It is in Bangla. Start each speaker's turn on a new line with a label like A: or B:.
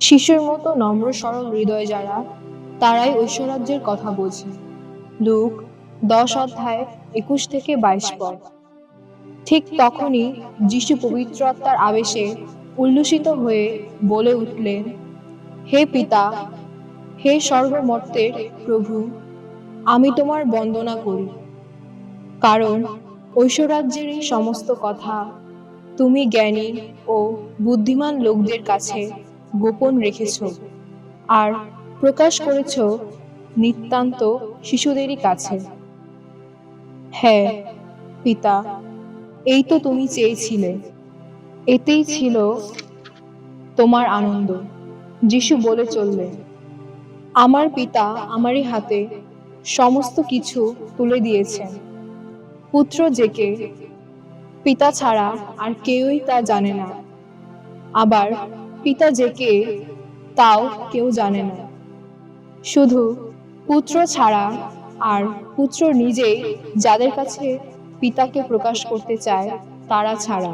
A: শিশুর মতো নম্র, সরল হৃদয় যারা, তারাই ঐশ্বরাজ্যের কথা বোঝে। লুক, দশ অধ্যায় একুশ থেকে বাইশ পদ। ঠিক তখনই যিশু পবিত্র আত্মার আবেশে উল্লসিত হয়ে বলে উঠলেন, হে পিতা, হে সর্বমর্তের প্রভু, আমি তোমার বন্দনা করি। কারণ ঐশ্বরাজ্যের এই সমস্ত কথা তুমি জ্ঞানী ও বুদ্ধিমান লোকদের কাছে গোপন রেখেছ আর প্রকাশ করেছ নিতান্ত শিশুদেরই কাছে। হ্যাঁ পিতা, এই তো তুমি চেয়েছিলে। এতেই ছিল তোমার আনন্দ। যিশু বলে চললে, আমার পিতা আমারই হাতে সমস্ত কিছু তুলে দিয়েছেন। পুত্র জেকে পিতা ছাড়া আর কেউই তা জানে না। আবার পিতা যে কে, তাও কেউ জানে না। শুধু পুত্র ছাড়া আর পুত্র নিজেই যাদের কাছে পিতাকে প্রকাশ করতে চায়, তারা ছাড়া।